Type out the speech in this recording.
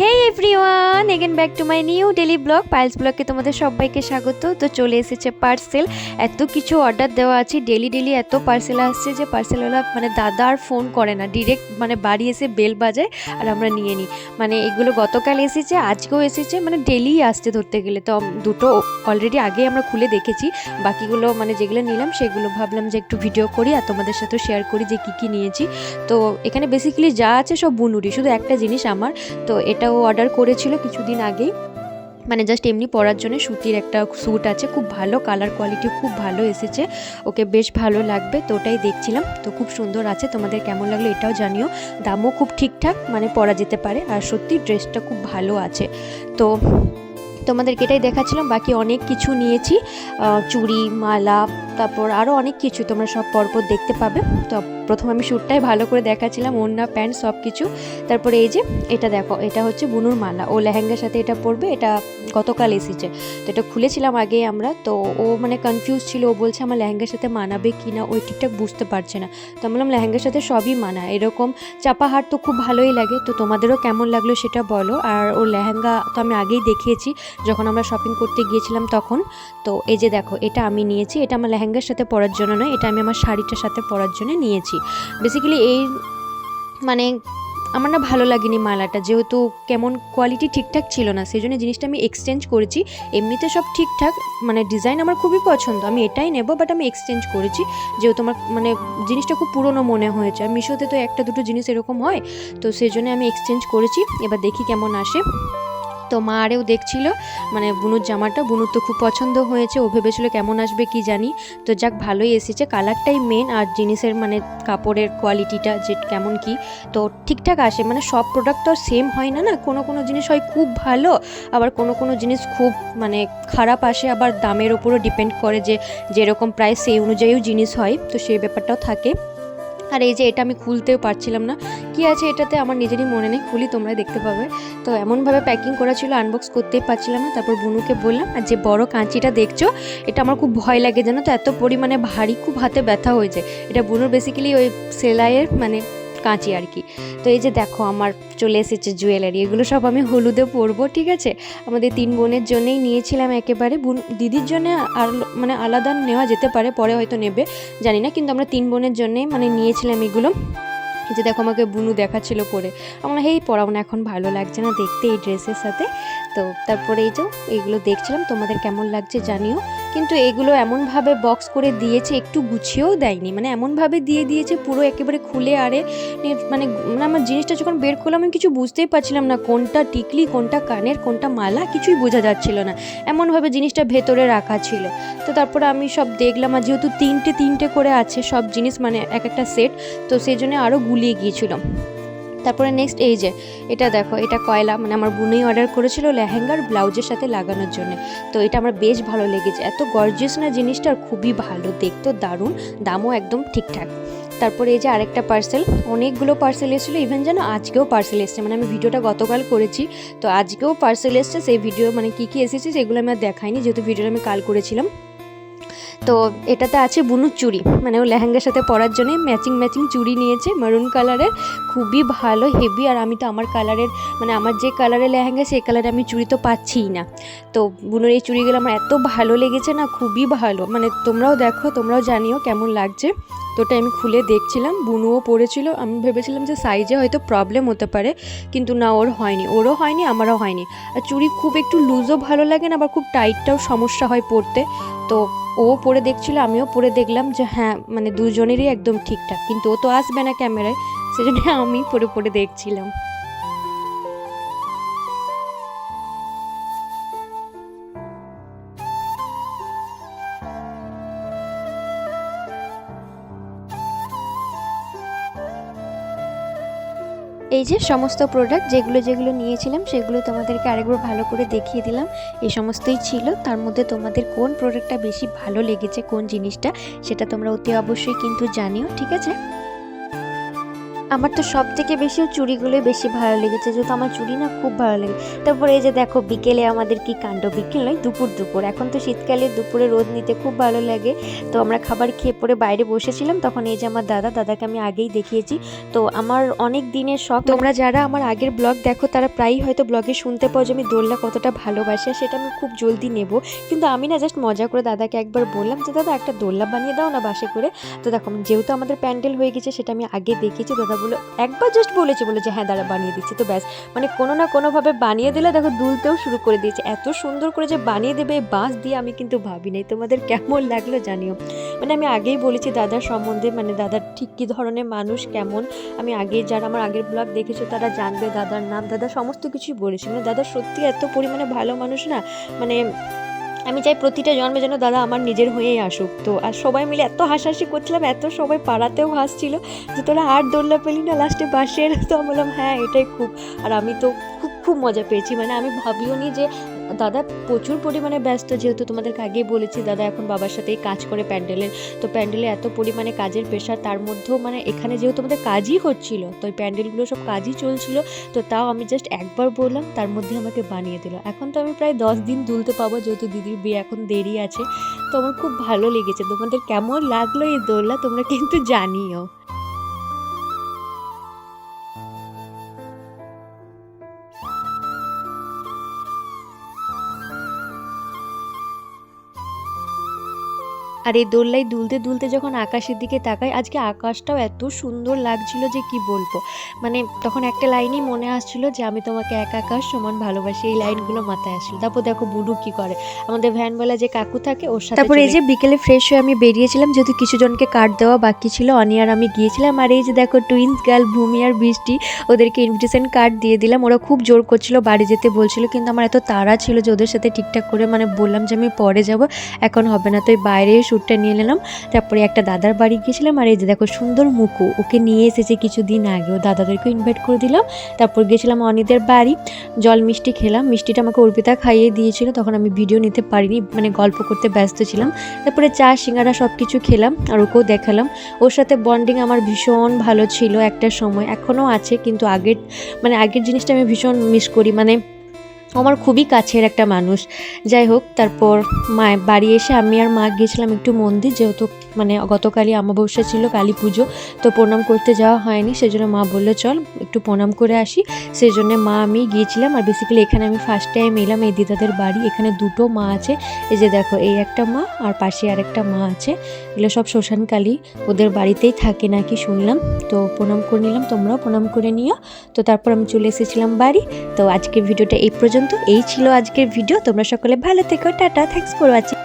Hey everyone again back to my new Delhi blog piles ব্লগকে তোমাদের সবাইকে স্বাগত। তো চলে এসেছে পার্সেল এত কিছু অর্ডার দেওয়া আছে ডেলি ডেলি এত পার্সেল আসছে যে পার্সেলওয়ালা মানে দাদা আর ফোন করে না ডিরেক্ট মানে বাড়ি এসে বেল বাজায় আর আমরা নিয়ে নিই। মানে এগুলো গতকাল এসেছে, আজকেও এসেছে মানে ডেলি আসছে ধরতে গেলে। তো দুটো অলরেডি আগে আমরা খুলে দেখেছি, বাকিগুলো মানে যেগুলো নিলাম সেগুলো ভাবলাম যে একটু ভিডিও করি আর তোমাদের সাথেও শেয়ার করি যে কী কী নিয়েছি। তো এখানে বেসিক্যালি যা আছে সব বুনুরি, শুধু একটা জিনিস আমার। তো এটাও অর্ডার করেছিল কিছুদিন আগেই। মানে জাস্ট এমনি পরার জন্য সুতির একটা স্যুট আছে, খুব ভালো কালার কোয়ালিটি খুব ভালো এসেছে। ওকে বেশ ভালো লাগবে, তো ওটাই দেখছিলাম। তো খুব সুন্দর আছে, তোমাদের কেমন লাগল এটাও জানিও। দামও খুব ঠিকঠাক মানে পরা যেতে পারে। আর সত্যি ড্রেসটা খুব ভালো আছে। তো তোমাদেরকে এটাই দেখাচ্ছিলাম, বাকি অনেক কিছু নিয়েছি। চুড়ি, মালা তারপর আরও অনেক কিছু তোমরা সব পরপর দেখতে পাবে। তো প্রথম আমি শ্যুটটাই ভালো করে দেখাচ্ছিলাম, ওড়না, প্যান্ট সব কিছু তারপরে এই যে, এটা দেখো, এটা হচ্ছে বুনুর মালা। ও লেহেঙ্গার সাথে এটা পরবে, এটা গতকাল এসেছে। তো এটা খুলেছিলাম আগে আমরা, তো ও মানে কনফিউজ ছিল। ও বলছে, আমার লেহেঙ্গার সাথে মানাবে কি না? ওই ঠিকঠাক বুঝতে পারছে না। তো আমি বললাম, লেহেঙ্গার সাথে সবই মানা। এরকম চাপা হাট তো খুব ভালোই লাগে। তো তোমাদেরও কেমন লাগল সেটা বলো। আর ওর লেহেঙ্গা তো আমি আগেই দেখিয়েছি, যখন আমরা শপিং করতে গিয়েছিলাম তখন। তো এই যে দেখো, এটা আমি নিয়েছি। এটা আমার লেহেঙ্গার সাথে পরার জন্য নয়, এটা আমি আমার শাড়িটার সাথে পরার জন্য নিয়েছি। বেসিক্যালি এই মানে আমার না ভালো লাগেনি মালাটা, যেহেতু কেমন কোয়ালিটি ঠিকঠাক ছিল না, সেই জন্য জিনিসটা আমি এক্সচেঞ্জ করেছি। এমনিতে সব ঠিকঠাক মানে ডিজাইন আমার খুবই পছন্দ, আমি এটাই নেব বাট আমি এক্সচেঞ্জ করেছি। যেহেতু আমার মানে জিনিসটা খুব পুরনো মনে হয়েছে, আর মিশোতে তো একটা দুটো জিনিস এরকম হয়, তো সেই জন্য আমি এক্সচেঞ্জ করেছি। এবার দেখি কেমন আসে। তো মা আরেও দেখছিল মানে বুনুর জামাটা, বুনুর তো খুব পছন্দ হয়েছে, ও ভেবেছিল কেমন আসবে কি জানি। তো যাক, ভালোই এসেছে, কালারটাই মেন আর জিনিসের মানে কাপড়ের কোয়ালিটিটা যে কেমন কি, তো ঠিকঠাক আসে। মানে সব প্রোডাক্ট তো সেম হয় না না? কোনো কোনো জিনিস হয় খুব ভালো, আবার কোনো কোনো জিনিস খুব মানে খারাপ আসে, আবার দামের ওপরও ডিপেন্ড করে যে যেরকম প্রাইস সেই অনুযায়ীও জিনিস হয়, তো সেই ব্যাপারটাও থাকে। আর এই যে এটা আমি খুলতেও পারছিলাম না। কি আছে এটাতে? আমার নিজেরই মনে নেই। খুলি তোমরা দেখতে পাবে। তো এমনভাবে প্যাকিং করা ছিল আনবক্স করতেই পারছিলাম না। তারপর বুনুকে বললাম, আর যে বড় কাঁচিটা দেখছ, এটা আমার খুব ভয় লাগে জানো তো? এত পরিমাণে ভারী, খুব হাতে ব্যথা হয়ে যায় এটা বুনুর বেসিক্যালি ওই সেলাইয়ের মানে কাঁচি আর কি। তো এই যে দেখো আমার চলে এসেছে জুয়েলারি এগুলো সব আমি হলুদে পরবো, ঠিক আছে? আমাদের তিন বোনের জন্যেই নিয়েছিলাম একেবারে। বোন, দিদির জন্যে আর মানে আলাদা নেওয়া যেতে পারে, পরে হয়তো নেবে, জানি না, কিন্তু আমরা তিন বোনের জন্যেই মানে নিয়েছিলাম এগুলো। যে দেখো আমাকে বুনু দেখাচ্ছিল পরে। আমার, হেই, পরাও না, এখন ভালো লাগছে না দেখতে এই ড্রেসের সাথে। তো তারপরে এই যে এইগুলো দেখছিলাম, তোমাদের কেমন লাগছে জানিও। কিন্তু এগুলো এমনভাবে বক্স করে দিয়েছে, একটু গুছিয়েও দেয়নি। মানে এমনভাবে দিয়ে দিয়েছে, পুরো একেবারে খুলে আরে মানে মানে আমার জিনিসটা যখন বের করলাম, আমি কিছু বুঝতেই পারছিলাম না, কোনটা টিকলি, কোনটা কানের, কোনটা মালা, কিছুই বোঝা যাচ্ছিল না। এমনভাবে জিনিসটা ভেতরে রাখা ছিল। তো তারপরে আমি সব দেখলাম, আর যেহেতু তিনটে তিনটে করে আছে সব জিনিস মানে এক একটা সেট তো সেই জন্য আরও গুলিয়ে গিয়েছিল। তারপরে নেক্সট এই যে, এটা দেখো, এটা কয়লা মানে আমার বোনই অর্ডার করেছিল লেহেঙ্গার ব্লাউজের সাথে লাগানোর জন্য। তো এটা আমার বেশ ভালো লেগেছে। এত গর্জিয়াস না জিনিসটা খুবই ভালো, দেখতেও দারুণ, দামও একদম ঠিকঠাক। তারপরে এই যে আরেকটা পার্সেল অনেকগুলো পার্সেল এসেছিল ইভেন যেন আজকেও পার্সেল এসছে। মানে আমি ভিডিওটা গতকাল করেছি, তো আজকেও পার্সেল এসছে, সেই ভিডিও মানে কী কী এসেছে, সেগুলো আমি আর দেখাইনি, যেহেতু ভিডিওটা আমি কাল করেছিলাম। তো এটাতে আছে বুনুর চুড়ি। মানে ও লেহেঙ্গার সাথে পরার জন্য ম্যাচিং ম্যাচিং চুড়ি নিয়েছে মারুন কালারের খুবই ভালো হেভি আর আমি তো আমার কালারের মানে আমার যে কালারের লেহেঙ্গা, সেই কালারে আমি চুড়ি তো পাচ্ছিই না। তো বুনুর এই চুড়িগুলো আমার এত ভালো লেগেছে না, খুবই ভালো। মানে তোমরাও দেখো, তোমরাও জানিও কেমন লাগছে। তো ওটা আমি খুলে দেখছিলাম, বুনুও পড়েছিল। আমি ভেবেছিলাম যে সাইজে হয়তো প্রবলেম হতে পারে, কিন্তু না, ওর হয়নি। ওরও হয়নি, আমারও হয়নি। আর চুড়ি খুব একটু লুজও ভালো লাগে না, আবার খুব টাইটটাও সমস্যা হয় পরতে। তো ও পরে দেখছিল, আমিও পরে দেখলাম যে হ্যাঁ মানে দুজনেরই একদম ঠিকঠাক, কিন্তু ও তো আসবে না ক্যামেরায় সেজন্য আমি পরে পরে দেখছিলাম। এই যে সমস্ত প্রোডাক্ট যেগুলো যেগুলো নিয়েছিলাম, সেগুলো তোমাদেরকে আরেকবার ভালো করে দেখিয়ে দিলাম। এই সমস্তই ছিল। তার মধ্যে তোমাদের কোন প্রোডাক্টটা বেশি ভালো লেগেছে, কোন জিনিসটা, সেটা তোমরা অতি অবশ্যই কিন্তু জানিও, ঠিক আছে? আমার তো সব থেকে বেশি চুড়িগুলোই বেশি ভালো লেগেছে, যেহেতু আমার চুড়ি না খুব ভালো লাগে। তারপরে এই যে দেখো, বিকেলে আমাদের কি কাণ্ড? বিকেল নয়, দুপুর দুপুর। এখন তো শীতকালে দুপুরে রোদ নিতে খুব ভালো লাগে। তো আমরা খাবার খেয়ে পরে বাইরে বসেছিলাম, তখন এই যে আমার দাদা, দাদাকে আমি আগেই দেখিয়েছি। তো আমার অনেক দিনের শখ, তোমরা যারা আমার আগের ব্লগ দেখো, তারা প্রায়ই হয়তো ব্লগে শুনতে পাও যে আমি দোলনা কতটা ভালোবাসি সেটা আমি খুব জলদি নেব। কিন্তু আমি না জাস্ট মজা করে দাদাকে একবার বললাম যে, দাদা, একটা দোলনা বানিয়ে দাও না বাসে করে। তো দেখো, যেহেতু আমাদের প্যান্ডেল হয়ে গেছে, সেটা আমি আগে দেখেছি দাদা বলে একবার জাস্ট বলেছে বলে যে হ্যাঁ দাদা বানিয়ে দিচ্ছি। তো ব্যাস মানে কোনো না কোনোভাবে বানিয়ে দিলে দেখো দুলতেও শুরু করে দিয়েছে। এত সুন্দর করে যে বানিয়ে দেবে বাঁশ দিয়ে আমি কিন্তু ভাবি নাই। তোমাদের কেমন লাগল জানিও। মানে আমি আগেই বলেছি, দাদার সম্বন্ধে মানে দাদার ঠিক কী ধরনের মানুষ, কেমন। আমি আগে যারা আমার আগের ব্লগ দেখেছ, তারা জানবে দাদার নাম। দাদা সমস্ত কিছুই বলেছি। মানে দাদা সত্যি এত পরিমাণে ভালো মানুষ না মানে আমি চাই প্রতিটা জন্মে যেন দাদা আমার নিজের হয়েই আসুক। তো, আর সবাই মিলে এত হাসাহাসি করছিলাম, এত সবাই পাড়াতেও হাসছিল যে তোরা আর দোল্লা পেলি না লাস্টে বাসে তো আমি বললাম হ্যাঁ এটাই খুব। আর আমি তো খুব খুব মজা পেয়েছি। মানে আমি ভাবিও নি যে দাদা, প্রচুর পরিমাণে ব্যস্ত যেহেতু তোমাদেরকে আগেই বলেছি, দাদা এখন বাবার সাথেই কাজ করে প্যান্ডেলের। তো প্যান্ডেলে এত পরিমাণে কাজের প্রেশার তার মধ্যেও মানে এখানে যেহেতু আমাদের কাজই হচ্ছিল, তো ওই প্যান্ডেলগুলো সব কাজই চলছিল, তো তাও আমি জাস্ট একবার বললাম, তার মধ্যে আমাকে বানিয়ে দিল। এখন তো আমি প্রায় দশ দিন দুলতে পাবো, যেহেতু দিদির বিয়ে এখন দেরি আছে। তো আমার খুব ভালো লেগেছে, তোমাদের কেমন লাগল এই দোলনা তোমরা কিন্তু জানিও। আর এই দোল্লাই দুলতে দুলতে যখন আকাশের দিকে তাকাই আজকে আকাশটাও এত সুন্দর লাগছিল যে কি বলব। মানে তখন একটা লাইনই মনে আসছিল যে আমি তোমাকে এক আকাশ সমান ভালোবাসি এই লাইনগুলো মাথায় আসছিল। তারপর দেখো বুডু কি করে? আমাদের ভ্যানওয়ালা যে কাকু থাকে ওর সাথে তারপর এই যে বিকেলে ফ্রেশ হয়ে আমি বেরিয়েছিলাম যেহেতু কিছু জনকে কার্ড দেওয়া বাকি ছিল অনিয়ার আমি গিয়েছিলাম। আর এই যে দেখো টুইন্স গার্ল ভূমি আর বৃষ্টি ওদেরকে ইনভিটেশন কার্ড দিয়ে দিলাম। ওরা খুব জোর করছিল বাড়ি যেতে বলছিল কিন্তু আমার এত তাড়া ছিল যে ওদের সাথে ঠিকঠাক করে মানে বললাম যে আমি পরে যাব এখন হবে না। তো এই বাইরে শ্যুটটা নিয়ে নিলাম। তারপরে একটা দাদার বাড়ি গিয়েছিলাম আর এই যে দেখো সুন্দর মুকু, ওকে নিয়ে এসেছে কিছুদিন আগে। ও দাদাদেরকে ইনভাইট করে দিলাম। তারপর গেছিলাম অনিদের বাড়ি। জল মিষ্টি খেলাম। মিষ্টিটা আমাকে অর্পিতা খাইয়ে দিয়েছিল। তখন আমি ভিডিও নিতে পারিনি মানে গল্প করতে ব্যস্ত ছিলাম। তারপরে চা, সিঙ্গারা সব কিছু খেলাম আর ওকেও দেখালাম। ওর সাথে বন্ডিং আমার ভীষণ ভালো ছিল একটা সময়। এখনও আছে, কিন্তু আগের মানে আগের জিনিসটা আমি ভীষণ মিস করি। মানে আমার খুবই কাছের একটা মানুষ। যাই হোক, তারপর মা বাড়ি এসে আমি আর মা গিয়েছিলাম একটু মন্দির, যেহেতু মানে গতকালই অমাবস্যা ছিল, কালী পুজো, তো প্রণাম করতে যাওয়া হয়নি, সেজন্য মা বলল, চল, একটু প্রণাম করে আসি। সেই জন্য মা, আমি গিয়েছিলাম আর বেসিক্যালি এখানে আমি ফার্স্ট টাইম এলাম, এই দিদাদের বাড়ি। এখানে দুটো মা আছে, এই যে দেখো, এই একটা মা, আর পাশে আর একটা মা আছে। এগুলো সব শ্মশানকালী, ওদের বাড়িতেই থাকে নাকি শুনলাম। তো প্রণাম করে নিলাম, তোমরাও প্রণাম করে নিও। তো তারপর আমি চলে এসেছিলাম বাড়ি। তো আজকের ভিডিওটা এই পর্যন্ত এই ছিল আজকের ভিডিও তোমরা সকলে ভালো থেকো। Tata thanks for watching